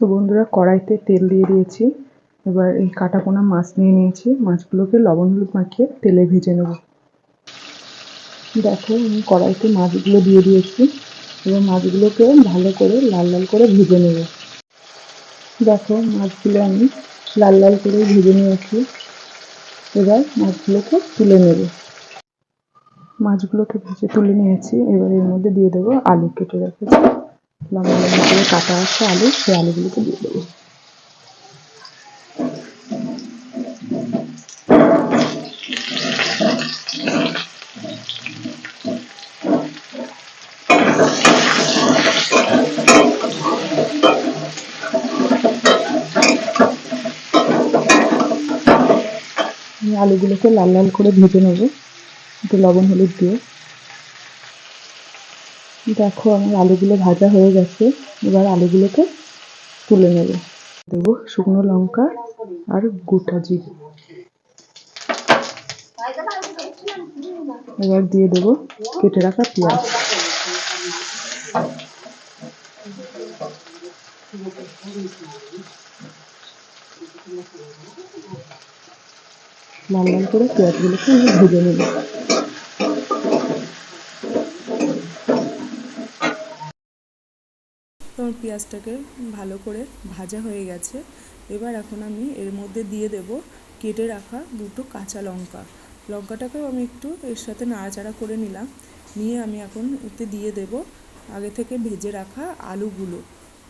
তো বন্ধুরা কড়াইতে তেল দিয়ে দিয়েছি। এবার এই কাটা পোনা মাছ নিয়ে নিয়েছি। মাছগুলোকে লবণ হলুদ মাখিয়ে তেলে ভেজে নেব। দেখো আমি কড়াইতে মাছগুলো দিয়ে দিয়েছি। এবার মাছগুলোকে ভালো করে লাল লাল করে ভেজে নেব। দেখো মাছগুলো আমি লাল লাল করে ভেজে নিয়েছি। এবার মাছগুলোকে তুলে নেব। মাছগুলোকে ভেজে তুলে নিয়েছি। এবার এর মধ্যে দিয়ে দেবো আলু কেটে রেখেছি। লম্বা লম্বা করে কাটা আছে, আলু, সেই আলুগুলোকে দিয়ে দেবো। আলুগুলোকে লাল লাল করে ভেজে নেব। একটু লবণ, হলুদ দিয়ে। দেখো, আমার আলুগুলো ভাজা হয়ে গেছে। এবার আলুগুলোকে তুলে নেব। দেবো শুকনো লঙ্কা আর গোটা জিরে। এবার দিয়ে দেবো কেটে রাখা পেঁয়াজ। লাল লাল করে পেঁয়াজগুলোকে আমি ভেজে নেব। তোমার পেঁয়াজটাকে ভালো করে ভাজা হয়ে গেছে। এবার এখন আমি এর মধ্যে দিয়ে দেব কেটে রাখা দুটো কাঁচা লঙ্কা। লঙ্কাটাকেও আমি একটু এর সাথে নাড়াচাড়া করে নিলাম। নিয়ে আমি এখন এতে দিয়ে দেব আগে থেকে ভেজে রাখা আলুগুলো।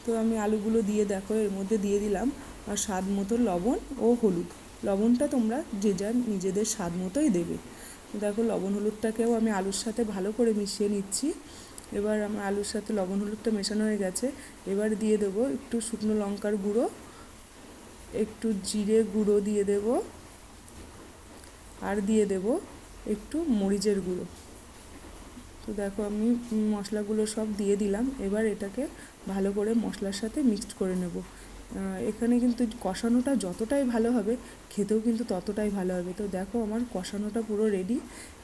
তো আমি আলুগুলো দিয়ে দেখো, এর মধ্যে দিয়ে দিলাম আর স্বাদ মতো লবণ ও হলুদ। লবণটা তোমরা যে যার নিজেদের স্বাদ মতোই দেবে। দেখো লবণ হলুদটাকেও আমি আলুর সাথে ভালো করে মিশিয়ে নিচ্ছি। এবার আমার আলুর সাথে লবণ, হলুদটা মেশানো হয়ে গেছে। এবার দিয়ে দেবো একটু শুকনো লঙ্কার গুঁড়ো, একটু জিরে গুঁড়ো দিয়ে দেব, আর দিয়ে দেব একটু মরিচের গুঁড়ো। তো দেখো আমি মশলাগুলো সব দিয়ে দিলাম, এবার এটাকে ভালো করে মশলার সাথে মিক্সড করে নেব। এখানে কিন্তু কষানোটা যতটাই ভালো হবে, খেতেও কিন্তু ততটাই ভালো হবে। তো দেখো আমার কষানোটা পুরো রেডি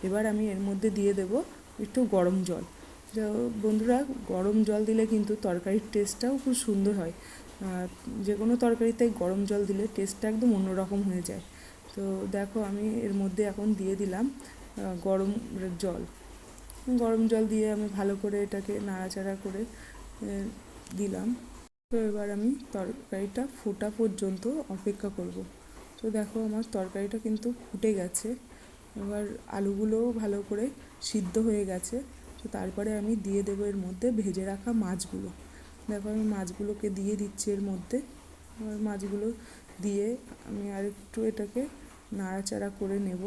এবার আমি এর মধ্যে দিয়ে দেব একটু গরম জল। বন্ধুরা, গরম জল দিলে কিন্তু তরকারির টেস্টটাও খুব সুন্দর হয়। যে কোনো তরকারিতে গরম জল দিলে টেস্টটা একদম অন্যরকম হয়ে যায়। তো দেখো, আমি এর মধ্যে এখন দিয়ে দিলাম গরম জল। গরম জল দিয়ে আমি ভালো করে এটাকে নাড়াচাড়া করে দিলাম। তো এবার আমি তরকারিটা ফোটা পর্যন্ত অপেক্ষা করব। তো দেখো, আমার তরকারিটা কিন্তু ফুটে গেছে। এবার আলুগুলোও ভালো করে সিদ্ধ হয়ে গেছে। তো তারপরে আমি দিয়ে দেবো এর মধ্যে ভেজে রাখা মাছগুলো। দেখো আমি মাছগুলোকে দিয়ে দিচ্ছি এর মধ্যে। এবার মাছগুলো দিয়ে আমি আরেকটু এটাকে নাড়াচাড়া করে নেব।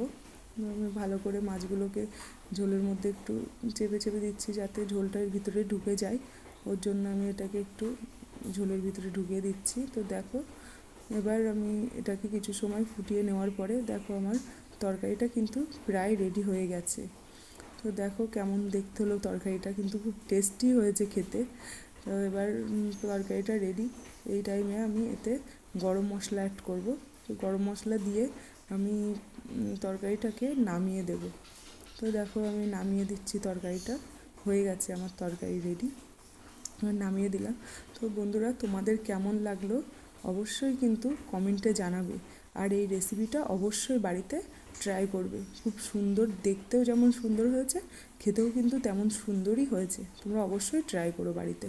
আমি ভালো করে মাছগুলোকে ঝোলের মধ্যে একটু চেপে চেপে দিচ্ছি যাতে ঝোলটা এর ভিতরে ঢুকে যায়। ওর জন্য আমি এটাকে একটু ঝোলের ভিতরে ঢুকিয়ে দিচ্ছি। তো দেখো, এবার আমি এটাকে কিছু সময় ফুটিয়ে নেওয়ার পরে দেখো আমার তরকারিটা কিন্তু প্রায় রেডি হয়ে গেছে। তো দেখো কেমন দেখতে হলো তরকারিটা, কিন্তু খুব টেস্টি হয়েছে খেতে। তো এবার তরকারিটা রেডি এই টাইমে আমি এতে গরম মশলা অ্যাড করব। তো গরম মশলা দিয়ে আমি তরকারিটাকে নামিয়ে দেব। তো দেখো আমি নামিয়ে দিচ্ছি তরকারিটা। হয়ে গেছে আমার তরকারি রেডি নামিয়ে দিলাম। তো বন্ধুরা, তোমাদের কেমন লাগল? অবশ্যই কিন্তু কমেন্টে জানাবে। আর এই রেসিপিটা অবশ্যই বাড়িতে ট্রাই করবে। খুব সুন্দর, দেখতেও যেমন সুন্দর হয়েছে, খেতেও কিন্তু তেমন সুন্দরই হয়েছে। তোমরা অবশ্যই ট্রাই করো বাড়িতে।